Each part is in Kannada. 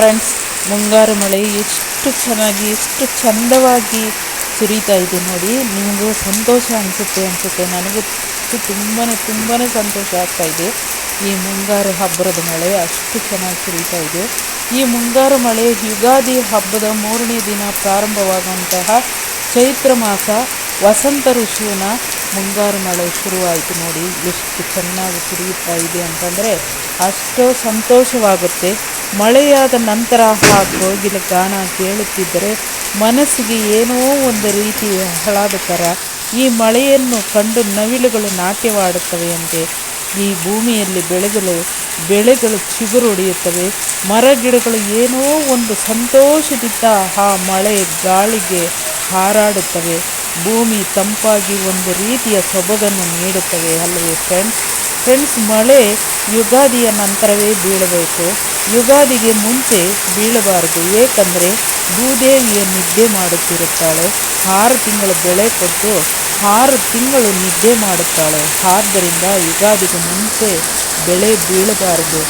ಫ್ರೆಂಡ್ಸ್ ಮುಂಗಾರು ಮಳೆ ಎಷ್ಟು ಚೆನ್ನಾಗಿ, ಎಷ್ಟು ಚಂದವಾಗಿ ಸುರಿತಾ ಇದೆ ನೋಡಿ. ನಿಮಗೂ ಸಂತೋಷ ಅನಿಸುತ್ತೆ ಅನಿಸುತ್ತೆ. ನನಗೂ ತುಂಬಾ ತುಂಬಾ ಸಂತೋಷ ಆಗ್ತಾ ಇದೆ. ಈ ಮುಂಗಾರು ಹಬ್ಬದ ಮಳೆ ಅಷ್ಟು ಚೆನ್ನಾಗಿ ಸುರಿತಾ ಇದೆ. ಈ ಮುಂಗಾರು ಮಳೆ ಯುಗಾದಿ ಹಬ್ಬದ ಮೂರನೇ ದಿನ ಪ್ರಾರಂಭವಾಗುವಂತಹ ಚೈತ್ರ ಮಾಸ ವಸಂತ ಋತುವಿನ ಮುಂಗಾರು ಮಳೆ ಶುರುವಾಯಿತು ನೋಡಿ. ಎಷ್ಟು ಚೆನ್ನಾಗಿ ಸುರಿಯುತ್ತಾ ಇದೆ ಅಂತಂದರೆ ಅಷ್ಟು ಸಂತೋಷವಾಗುತ್ತೆ. ಮಳೆಯಾದ ನಂತರ ಆ ಕೋಗಿಲ ಗಾನ ಕೇಳುತ್ತಿದ್ದರೆ ಮನಸ್ಸಿಗೆ ಏನೋ ಒಂದು ರೀತಿ ಆಹ್ಲಾದಕರ ಈ ಮಳೆಯನ್ನು ಕಂಡು ನವಿಲುಗಳು ನಾಟ್ಯವಾಡುತ್ತವೆಯಂತೆ ಈ ಭೂಮಿಯಲ್ಲಿ ಬೆಳೆಗಳು ಬೆಳೆಗಳು ಚಿಗುರೊಡೆಯುತ್ತವೆ ಮರ ಗಿಡಗಳು ಏನೋ ಒಂದು ಸಂತೋಷದಿಂದ ಆ ಮಳೆ ಗಾಳಿಗೆ ಹಾರಾಡುತ್ತವೆ. ಭೂಮಿ ತಂಪಾಗಿ ಒಂದು ರೀತಿಯ ಸೊಬಗನ್ನು ನೀಡುತ್ತವೆ ಅಲ್ಲವೇ ಫ್ರೆಂಡ್ಸ್ ಫ್ರೆಂಡ್ಸ್ ಮಳೆ ಯುಗಾದಿಯ ನಂತರವೇ ಬೀಳಬೇಕು. ಯುಗಾದಿಗೆ ಮುಂಚೆ ಬೀಳಬಾರದು. ಏಕೆಂದರೆ ಭೂದೇವಿಯ ನಿದ್ದೆ ಮಾಡುತ್ತಿರುತ್ತಾಳೆ. ಆರು ತಿಂಗಳು ಬೆಳೆ ಕೊಟ್ಟು ಆರು ತಿಂಗಳು ನಿದ್ದೆ ಮಾಡುತ್ತಾಳೆ. ಆದ್ದರಿಂದ ಯುಗಾದಿಗೆ ಮುಂಚೆ ಬೆಳೆ ಬೀಳಬಾರದು.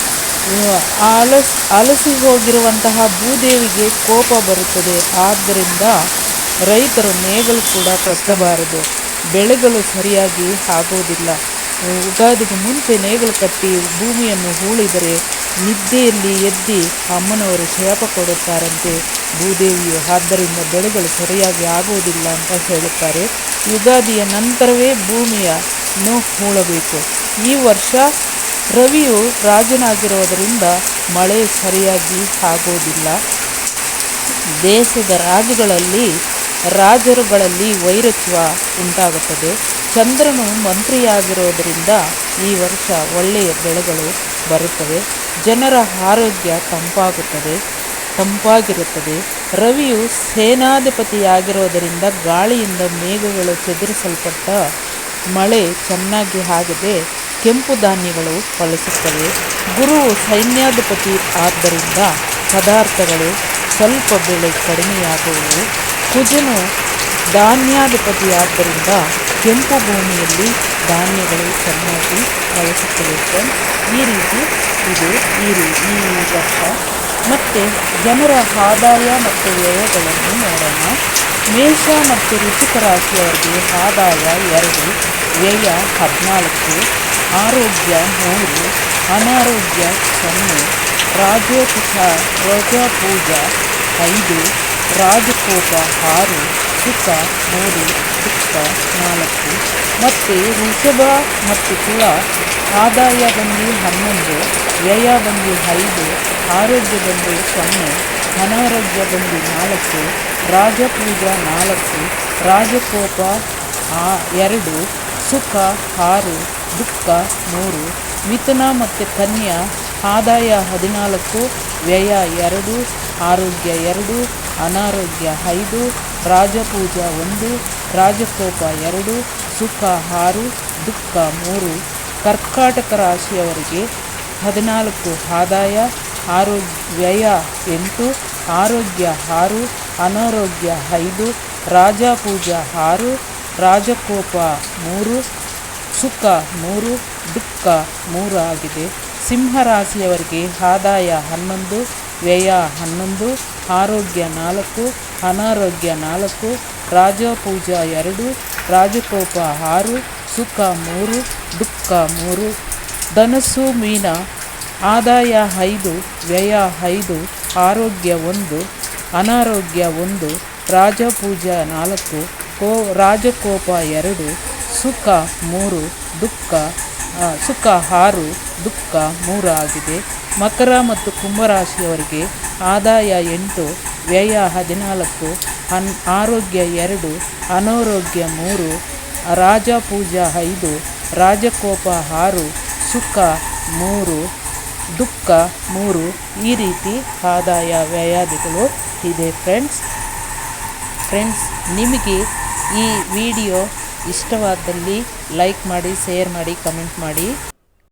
ಅಲಸ್ ಅಲಸಿ ಹೋಗಿರುವಂತಹ ಭೂದೇವಿಗೆ ಕೋಪ ಬರುತ್ತದೆ. ಆದ್ದರಿಂದ ರೈತರು ನೇಗಲು ಕೂಡ ಕಟ್ಟಬಾರದು ಬೆಳೆಗಳು ಸರಿಯಾಗಿ ಆಗುವುದಿಲ್ಲ ಯುಗಾದಿಗೆ ಮುಂಚೆ ನೇಗಿಲು ಕಟ್ಟಿ ಭೂಮಿಯನ್ನು ಹೂಳಿದರೆ ನಿದ್ದೆಯಲ್ಲಿ ಎದ್ದು ಅಮ್ಮನವರು ಶಾಪ ಕೊಡುತ್ತಾರಂತೆ. ಭೂದೇವಿಯು, ಆದ್ದರಿಂದ ಬೆಳೆಗಳು ಸರಿಯಾಗಿ ಆಗುವುದಿಲ್ಲ ಅಂತ ಹೇಳುತ್ತಾರೆ. ಯುಗಾದಿಯ ನಂತರವೇ ಭೂಮಿಯನ್ನು ಹೂಳಬೇಕು. ಈ ವರ್ಷ ರವಿಯು ರಾಜನಾಗಿರುವುದರಿಂದ ಮಳೆ ಸರಿಯಾಗಿ ಆಗುವುದಿಲ್ಲ ದೇಶದ ರಾಜುಗಳಲ್ಲಿ ರಾಜರುಗಳಲ್ಲಿ ವೈರತ್ವ ಉಂಟಾಗುತ್ತದೆ. ಚಂದ್ರನು ಮಂತ್ರಿಯಾಗಿರೋದರಿಂದ ಈ ವರ್ಷ ಒಳ್ಳೆಯ ಬೆಳೆಗಳು ಬರುತ್ತವೆ. ಜನರ ಆರೋಗ್ಯ ತಂಪಾಗುತ್ತದೆ, ತಂಪಾಗಿರುತ್ತದೆ. ರವಿಯು ಸೇನಾಧಿಪತಿಯಾಗಿರೋದರಿಂದ ಗಾಳಿಯಿಂದ ಮೇಘಗಳು ಚದುರಿಸಲ್ಪಟ್ಟ ಮಳೆ ಚೆನ್ನಾಗಿ ಆಗದೆ. ಕೆಂಪು ಧಾನ್ಯಗಳು ಫಲಿಸುತ್ತವೆ. ಗುರು ಸೈನ್ಯಾಧಿಪತಿ ಆದ್ದರಿಂದ ಪದಾರ್ಥಗಳು ಸ್ವಲ್ಪ ಬೆಳೆ ಕಡಿಮೆಯಾಗುವವು ಕುಜನು ಧಾನ್ಯಾಧಿಪತಿಯಾದ್ದರಿಂದ ಕೆಂಪು ಭೂಮಿಯಲ್ಲಿ ಧಾನ್ಯಗಳು ಚೆನ್ನಾಗಿ ಬಯಸುತ್ತಿರುತ್ತೆ ಈ ರೀತಿ ಇದು ಈ ರೀ ಈ ವರ್ಷ. ಮತ್ತು ಜನರ ಆದಾಯ ಮತ್ತು ವ್ಯಯಗಳನ್ನು ನೋಡೋಣ. ಮೇಷ ಮತ್ತು ಋಚಿಕ ರಾಶಿಯವರಿಗೆ ಆದಾಯ ಎರಡು, ವ್ಯಯ ಹದಿನಾಲ್ಕು, ಆರೋಗ್ಯ ಮೂರು, ಅನಾರೋಗ್ಯ ಸೊನ್ನೆ ರಾಜೋಪುಷ ರೋಜಾ ಪೂಜಾ ಐದು ರಾಜಕೋಪ ಆರು ಸುಖ ಮೂರು ದುಃಖ ನಾಲ್ಕು. ಮತ್ತು ವೃಷಭ ಮತ್ತು ತುಳ ಆದಾಯ ಬಂದು ಹನ್ನೊಂದು, ವ್ಯಯ ಬಂದು ಐದು, ಆರೋಗ್ಯ ಬಂದು ಸೊನ್ನೆ, ಅನಾರೋಗ್ಯ ಬಂದು ನಾಲ್ಕು, ರಾಜಪೂಜಾ ನಾಲ್ಕು, ರಾಜಕೋಪ ಎರಡು, ಸುಖ ಆರು, ದುಃಖ ಮೂರು, ಮಿಥುನ ಮತ್ತು ಕನ್ಯಾ, ಆದಾಯ ಹದಿನಾಲ್ಕು, ವ್ಯಯ ಎರಡು, ಆರೋಗ್ಯ ಎರಡು ಅನಾರೋಗ್ಯ ಐದು, ರಾಜಪೂಜಾ ಒಂದು, ರಾಜಕೋಪ ಎರಡು, ಸುಖ ಆರು, ದುಃಖ ಮೂರು. ಕರ್ಕಾಟಕ ರಾಶಿಯವರಿಗೆ ಹದಿನಾಲ್ಕು ಆದಾಯ ಆರೋಗ್ಯ ವ್ಯಯ ಎಂಟು, ಆರೋಗ್ಯ ಆರು, ಅನಾರೋಗ್ಯ ಐದು, ರಾಜಪೂಜ ಆರು, ರಾಜಕೋಪ ಮೂರು, ಸುಖ ಮೂರು, ದುಃಖ ಮೂರು ಆಗಿದೆ. ಸಿಂಹರಾಶಿಯವರಿಗೆ ಆದಾಯ ಹನ್ನೊಂದು ವ್ಯಯ ಹನ್ನೊಂದು, ಆರೋಗ್ಯ ನಾಲ್ಕು, ಅನಾರೋಗ್ಯ ನಾಲ್ಕು ರಾಜಪೂಜಾ ಎರಡು, ರಾಜಕೋಪ ಆರು, ಸುಖ ಮೂರು, ದುಃಖ ಮೂರು, ಧನಸ್ಸು ಮೀನ, ಆದಾಯ ಐದು, ವ್ಯಯ ಐದು, ಆರೋಗ್ಯ ಒಂದು, ಅನಾರೋಗ್ಯ ಒಂದು ರಾಜಪೂಜಾ ನಾಲ್ಕು, ಕೋ, ರಾಜಕೋಪ ಎರಡು, ಸುಖ ಮೂರು, ದುಃಖ ಸುಖ ಆರು, ದುಃಖ ಮೂರು ಆಗಿದೆ ಮಕರ ಮತ್ತು ಕುಂಭರಾಶಿಯವರಿಗೆ ಆದಾಯ ಎಂಟು, ವ್ಯಯ ಹದಿನಾಲ್ಕು ಅನ್ ಆರೋಗ್ಯ ಎರಡು, ಅನಾರೋಗ್ಯ ಮೂರು, ರಾಜಪೂಜಾ ಐದು, ರಾಜಕೋಪ ಆರು, ಸುಖ ಮೂರು, ದುಃಖ ಮೂರು ಈ ರೀತಿ ಆದಾಯ ವ್ಯಯಾದಿಗಳು ಇದೆ ಫ್ರೆಂಡ್ಸ್. ಫ್ರೆಂಡ್ಸ್, ನಿಮಗೆ ಈ ವಿಡಿಯೋ ಇಷ್ಟವಾದಲ್ಲಿ ಲೈಕ್ ಮಾಡಿ, ಶೇರ್ ಮಾಡಿ, ಕಮೆಂಟ್ ಮಾಡಿ.